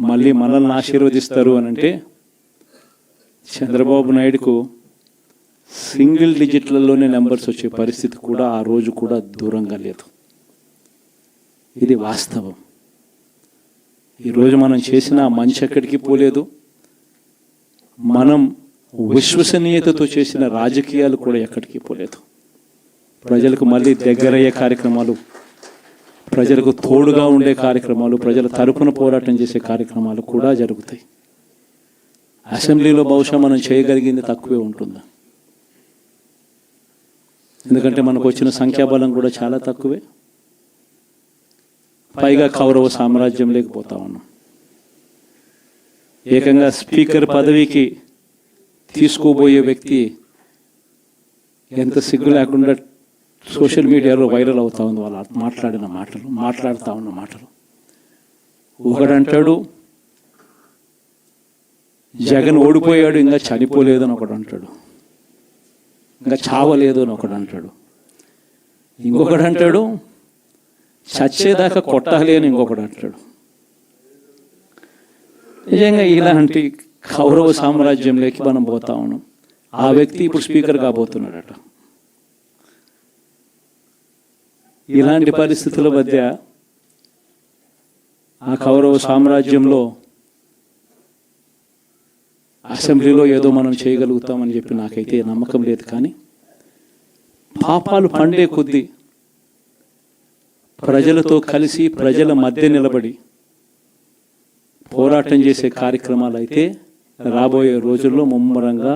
మళ్ళీ మనల్ని ఆశీర్వదిస్తారు అని అంటే చంద్రబాబు నాయుడుకు సింగిల్ డిజిట్లలోనే నెంబర్స్ వచ్చే పరిస్థితి కూడా ఆ రోజు కూడా దూరంగా లేదు. ఇది వాస్తవం. ఈరోజు మనం చేసిన మంచి ఎక్కడికి పోలేదు. మనం విశ్వసనీయతతో చేసిన రాజకీయాలు కూడా ఎక్కడికి పోలేదు. ప్రజలకు మళ్ళీ దగ్గరయ్యే కార్యక్రమాలు ప్రజలకు తోడుగా ఉండే కార్యక్రమాలు ప్రజల తరపున పోరాటం చేసే కార్యక్రమాలు కూడా జరుగుతాయి. అసెంబ్లీలో బహుశా మనం చేయగలిగింది తక్కువే ఉంటుంది? ఎందుకంటే మనకు వచ్చిన సంఖ్యాబలం కూడా చాలా తక్కువే. పైగా కౌరవ సామ్రాజ్యం లేకపోతా ఉన్నాం. ఏకంగా స్పీకర్ పదవికి తీసుకోబోయే వ్యక్తి ఎంత సిగ్గు లేకుండా సోషల్ మీడియాలో వైరల్ అవుతా ఉంది వాళ్ళు మాట్లాడిన మాటలు మాట్లాడుతూ ఉన్న మాటలు. ఒకడంటాడు జగన్ ఓడిపోయాడు ఇంకా చనిపోలేదు అని ఒకడు అంటాడు ఇంకా చావలేదు అని ఒకడు అంటాడు ఇంకొకడు అంటాడు చచ్చేదాకా కొట్టాలి అని ఇంకొకడు అంటాడు నిజంగా ఇలాంటి కౌరవ సామ్రాజ్యంలోకి మనం పోతా ఉన్నాం. ఆ వ్యక్తి ఇప్పుడు స్పీకర్ కాబోతున్నాడట. ఇలాంటి పరిస్థితుల మధ్య ఆ కౌరవ సామ్రాజ్యంలో అసెంబ్లీలో ఏదో మనం చేయగలుగుతామని చెప్పి నాకైతే నమ్మకం లేదు కానీ పాపాలు పండే కొద్దీ ప్రజలతో కలిసి ప్రజల మధ్య నిలబడి పోరాటం చేసే కార్యక్రమాలు అయితే రాబోయే రోజుల్లో ముమ్మరంగా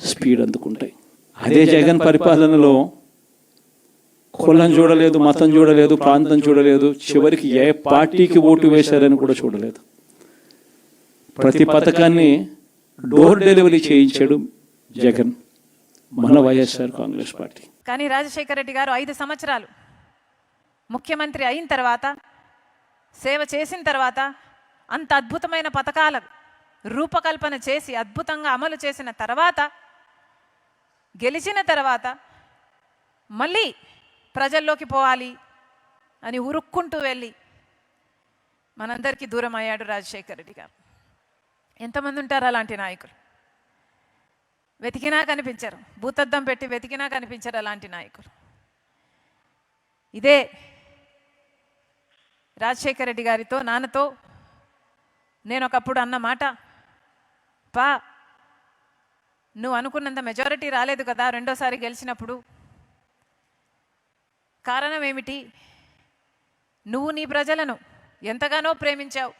స్పీడ్ అందుకుంటాయి. అదే జగన్ పరిపాలనలో కులం చూడలేదు మతం చూడలేదు ప్రాంతం చూడలేదు. చివరికి ఏ పార్టీకి ఓటు వేశారని కూడా చూడలేదు. ప్రతి పథకాన్ని డోర్ డెలివరీ చేయించాడు జగన్ మన వైఎస్ఆర్ కాంగ్రెస్ పార్టీ. కానీ రాజశేఖర రెడ్డి గారు ఐదు సంవత్సరాలు ముఖ్యమంత్రి అయిన తర్వాత సేవ చేసిన తర్వాత అంత అద్భుతమైన పథకాల రూపకల్పన చేసి అద్భుతంగా అమలు చేసిన తర్వాత గెలిచిన తర్వాత మళ్ళీ ప్రజల్లోకి పోవాలి అని ఉరుక్కుంటూ వెళ్ళి మనందరికీ దూరం అయ్యాడు రాజశేఖర్ రెడ్డి గారు. ఎంతమంది ఉంటారు అలాంటి నాయకులు? వెతికినా కనిపించరు. భూతద్దం పెట్టి వెతికినా కనిపించరు అలాంటి నాయకులు. ఇదే రాజశేఖర రెడ్డి గారితో నాన్నతో నేను ఒకప్పుడు అన్న మాట. పా నువ్వు అనుకున్నంత మెజారిటీ రాలేదు కదా రెండోసారి గెలిచినప్పుడు. కారణం ఏమిటి నువ్వు నీ ప్రజలను ఎంతగానో ప్రేమించావు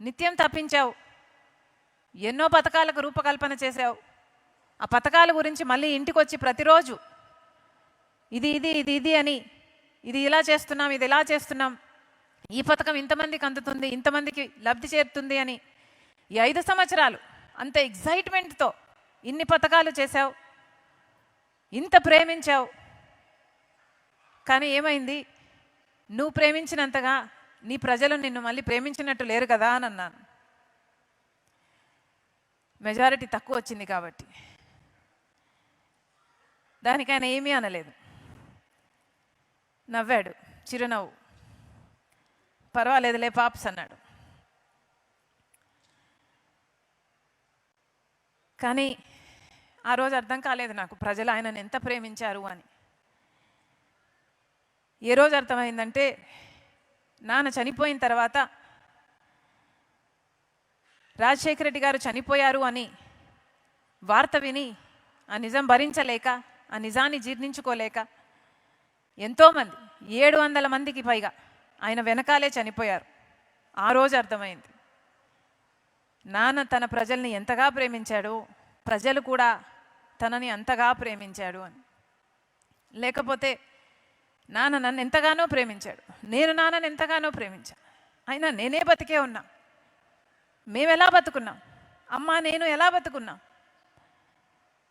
నిత్యం తప్పించావు ఎన్నో పథకాలకు రూపకల్పన చేశావు. ఆ పథకాల గురించి మళ్ళీ ఇంటికి వచ్చి ప్రతిరోజు ఇది ఇది ఇది ఇది అని ఇది ఇలా చేస్తున్నాం ఇది ఇలా చేస్తున్నాం ఈ పథకం ఇంతమందికి అందుతుంది ఇంతమందికి లబ్ధి చేరుతుంది అని ఈ ఐదు సంవత్సరాలు అంత ఎగ్జైట్మెంట్తో ఇన్ని పథకాలు చేశావు ఇంత ప్రేమించావు కానీ ఏమైంది? నువ్వు ప్రేమించినంతగా నీ ప్రజలు నిన్ను మళ్ళీ ప్రేమించినట్టు లేరు కదా అని అన్నాను. మెజారిటీ తక్కువ వచ్చింది కాబట్టి. దానికి ఆయన ఏమీ అనలేదు. నవ్వాడు చిరునవ్వు. పర్వాలేదులే పాప్స్ అన్నాడు. కానీ ఆ రోజు అర్థం కాలేదు నాకు ప్రజలు ఆయనను ఎంత ప్రేమించారు అని. ఏ రోజు అర్థమైందంటే నాన్న చనిపోయిన తర్వాత రాజశేఖర రెడ్డి గారు చనిపోయారు అని వార్త విని ఆ నిజం భరించలేక ఆ నిజాన్ని జీర్ణించుకోలేక ఎంతోమంది ఏడు వందల మందికి పైగా ఆయన వెనకాలే చనిపోయారు. ఆ రోజు అర్థమైంది. నాన్న తన ప్రజల్ని ఎంతగా ప్రేమించాడో ప్రజలు కూడా తనని అంతగా ప్రేమించాడు అని. లేకపోతే నాన్న నన్ను ఎంతగానో ప్రేమించాడు. నేను నాన్నను ఎంతగానో ప్రేమించాను. అయినా నేనే బతికే ఉన్నా. మేము ఎలా బతుకున్నాం? అమ్మ నేను ఎలా బతుకున్నాం?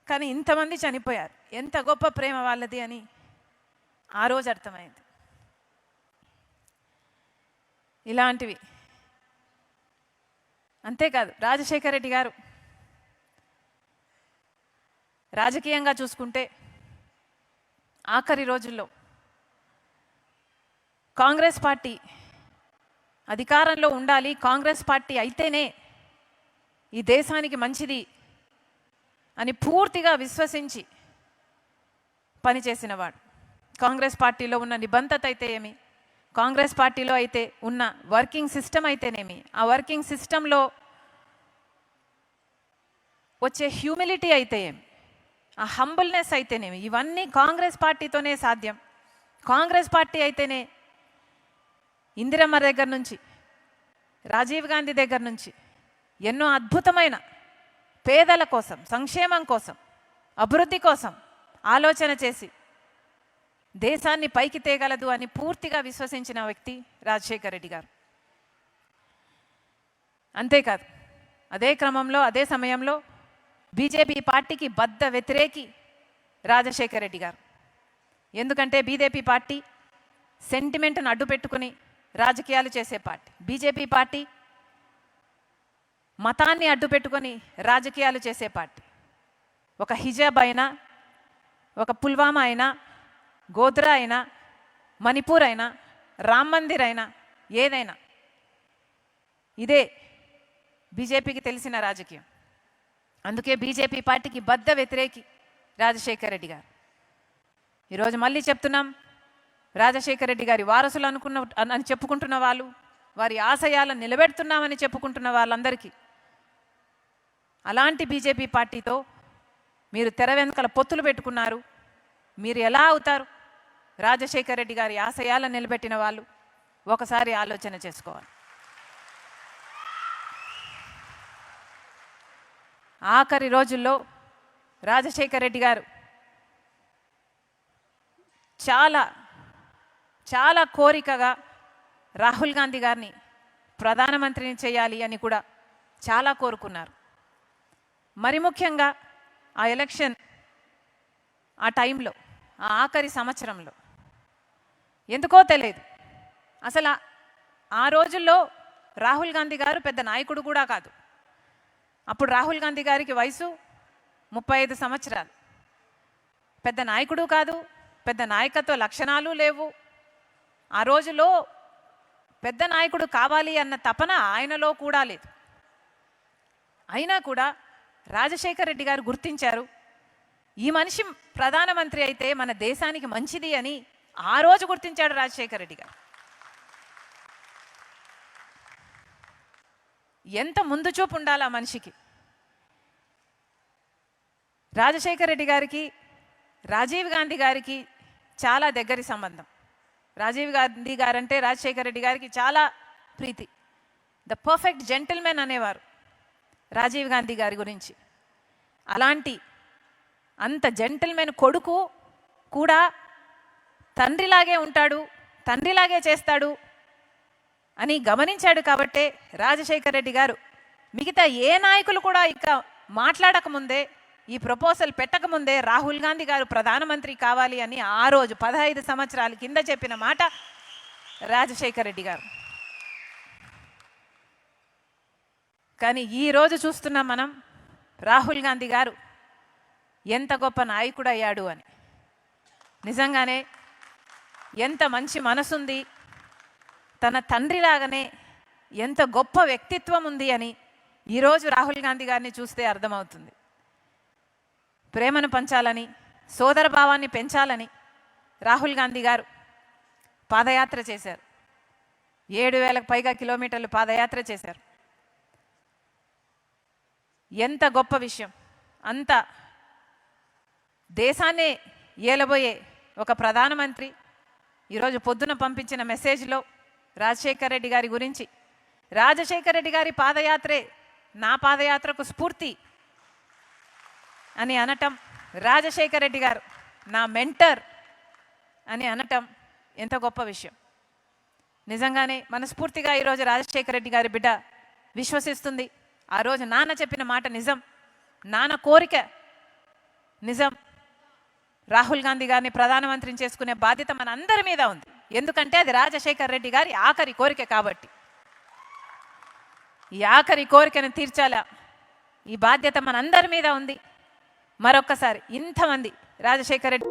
కానీ ఇంతమంది చనిపోయారు. ఎంత గొప్ప ప్రేమ వాళ్ళది అని ఆ రోజు అర్థమైంది. ఇలాంటివి. అంతేకాదు రాజశేఖర రెడ్డి గారు రాజకీయంగా చూసుకుంటే ఆఖరి రోజుల్లో కాంగ్రెస్ పార్టీ అధికారంలో ఉండాలి కాంగ్రెస్ పార్టీ అయితేనే ఈ దేశానికి మంచిది అని పూర్తిగా విశ్వసించి పనిచేసినవాడు. కాంగ్రెస్ పార్టీలో ఉన్న నిబంధత అయితే ఏమి? కాంగ్రెస్ పార్టీలో అయితే ఉన్న వర్కింగ్ సిస్టమ్ అయితేనేమి ఆ వర్కింగ్ సిస్టంలో వచ్చే హ్యూమిలిటీ అయితే ఏమి? ఆ హంబుల్నెస్ అయితేనేమి? ఇవన్నీ కాంగ్రెస్ పార్టీతోనే సాధ్యం. కాంగ్రెస్ పార్టీ అయితేనే ఇందిరమ్మ దగ్గర నుంచి రాజీవ్ గాంధీ దగ్గర నుంచి ఎన్నో అద్భుతమైన పేదల కోసం సంక్షేమం కోసం అభివృద్ధి కోసం ఆలోచన చేసి దేశాన్ని పైకి తేగలదు అని పూర్తిగా విశ్వసించిన వ్యక్తి రాజశేఖర రెడ్డి గారు. అంతేకాదు అదే క్రమంలో అదే సమయంలో బీజేపీ పార్టీకి బద్ద వ్యతిరేకి రాజశేఖర రెడ్డి గారు. ఎందుకంటే బీజేపీ పార్టీ సెంటిమెంట్ను అడ్డుపెట్టుకుని రాజకీయాలు చేసే పార్టీ. బీజేపీ పార్టీ మతాన్ని అడ్డు పెట్టుకొని రాజకీయాలు చేసే పార్టీ. ఒక హిజాబ్ అయినా ఒక పుల్వామా అయినా గోద్రా అయినా మణిపూర్ అయినా రామ్ మందిర్ అయినా ఏదైనా ఇదే బీజేపీకి తెలిసిన రాజకీయం. అందుకే బీజేపీ పార్టీకి బద్ద వ్యతిరేకి రాజశేఖర్ రెడ్డి గారు. ఈరోజు మళ్ళీ చెప్తున్నాం రాజశేఖర రెడ్డి గారి వారసులు అనుకున్న అని చెప్పుకుంటున్న వాళ్ళు వారి ఆశయాలను నిలబెడుతున్నామని చెప్పుకుంటున్న వాళ్ళందరికీ అలాంటి బీజేపీ పార్టీతో మీరు తెర వెనుకల పొత్తులు పెట్టుకున్నారు. మీరు ఎలా అవుతారు? రాజశేఖర రెడ్డి గారి ఆశయాలను నిలబెట్టిన వాళ్ళు ఒకసారి ఆలోచన చేసుకోవాలి. ఆఖరి రోజుల్లో రాజశేఖర రెడ్డి గారు చాలా చాలా కోరికగా రాహుల్ గాంధీ గారిని ప్రధానమంత్రిని చేయాలి అని కూడా చాలా కోరుకున్నారు. మరి ముఖ్యంగా ఆ ఎలక్షన్ ఆ టైంలో ఆ ఆఖరి సంవత్సరంలో ఎందుకో తెలియదు. అసలు ఆ- ఆ రోజుల్లో రాహుల్ గాంధీ గారు పెద్ద నాయకుడు కూడా కాదు. అప్పుడు రాహుల్ గాంధీ గారికి వయసు ముప్పై ఐదు సంవత్సరాలు. పెద్ద నాయకుడు కాదు పెద్ద నాయకత్వ లక్షణాలు లేవు. ఆ రోజులో పెద్ద నాయకుడు కావాలి అన్న తపన ఆయనలో కూడా లేదు. అయినా కూడా రాజశేఖర్ రెడ్డి గారు గుర్తించారు ఈ మనిషి ప్రధానమంత్రి అయితే మన దేశానికి మంచిది అని ఆ రోజు గుర్తించాడు రాజశేఖర్ రెడ్డి గారు. ఎంత ముందు చూపు ఉండాలి ఆ మనిషికి? రాజశేఖర్ రెడ్డి గారికి రాజీవ్ గాంధీ గారికి చాలా దగ్గరి సంబంధం. రాజీవ్ గాంధీ గారంటే రాజశేఖర రెడ్డి గారికి చాలా ప్రీతి. ద పర్ఫెక్ట్ జెంటిల్మెన్ అనేవారు రాజీవ్ గాంధీ గారి గురించి. అలాంటి అంత జెంటిల్మెన్ కొడుకు కూడా తండ్రిలాగే ఉంటాడు తండ్రిలాగే చేస్తాడు అని గమనించాడు కాబట్టే రాజశేఖర్ రెడ్డి గారు. మిగతా ఏ నాయకులు కూడా ఇక మాట్లాడకముందే ఈ ప్రపోజల్ పెట్టకముందే రాహుల్ గాంధీ గారు ప్రధానమంత్రి కావాలి అని ఆ రోజు పదహైదు సంవత్సరాల కింద చెప్పిన మాట రాజశేఖర రెడ్డి గారు. కానీ ఈ రోజు చూస్తున్నాం మనం రాహుల్ గాంధీ గారు ఎంత గొప్ప నాయకుడు అయ్యాడు అని. నిజంగానే ఎంత మంచి మనసుంది తన తండ్రిలాగానే ఎంత గొప్ప వ్యక్తిత్వం ఉంది అని ఈరోజు రాహుల్ గాంధీ గారిని చూస్తే అర్థమవుతుంది. ప్రేమను పంచాలని సోదర భావాన్ని పెంచాలని రాహుల్ గాంధీ గారు పాదయాత్ర చేశారు. ఏడు వేలకు పైగా కిలోమీటర్లు పాదయాత్ర చేశారు. ఎంత గొప్ప విషయం. అంత దేశాన్నే ఏలబోయే ఒక ప్రధానమంత్రి ఈరోజు పొద్దున పంపించిన మెసేజ్లో రాజశేఖర్ రెడ్డి గారి గురించి రాజశేఖర్ రెడ్డి గారి పాదయాత్రే నా పాదయాత్రకు స్ఫూర్తి అని అనటం రాజశేఖర్ రెడ్డి గారు నా మెంటర్ అని అనటం ఎంత గొప్ప విషయం. నిజంగానే మనస్ఫూర్తిగా ఈరోజు రాజశేఖర రెడ్డి గారి బిడ్డ విశ్వసిస్తుంది. ఆ రోజు నాన్న చెప్పిన మాట నిజం నాన్న కోరిక నిజం. రాహుల్ గాంధీ గారిని ప్రధానమంత్రిని చేసుకునే బాధ్యత మన అందరి మీద ఉంది. ఎందుకంటే అది రాజశేఖర్ రెడ్డి గారి ఆఖరి కోరిక కాబట్టి. ఈ ఆఖరి కోరికను తీర్చాలా? ఈ బాధ్యత మనందరి మీద ఉంది. మరొక్కసారి ఇంతమంది రాజశేఖర్ రెడ్డి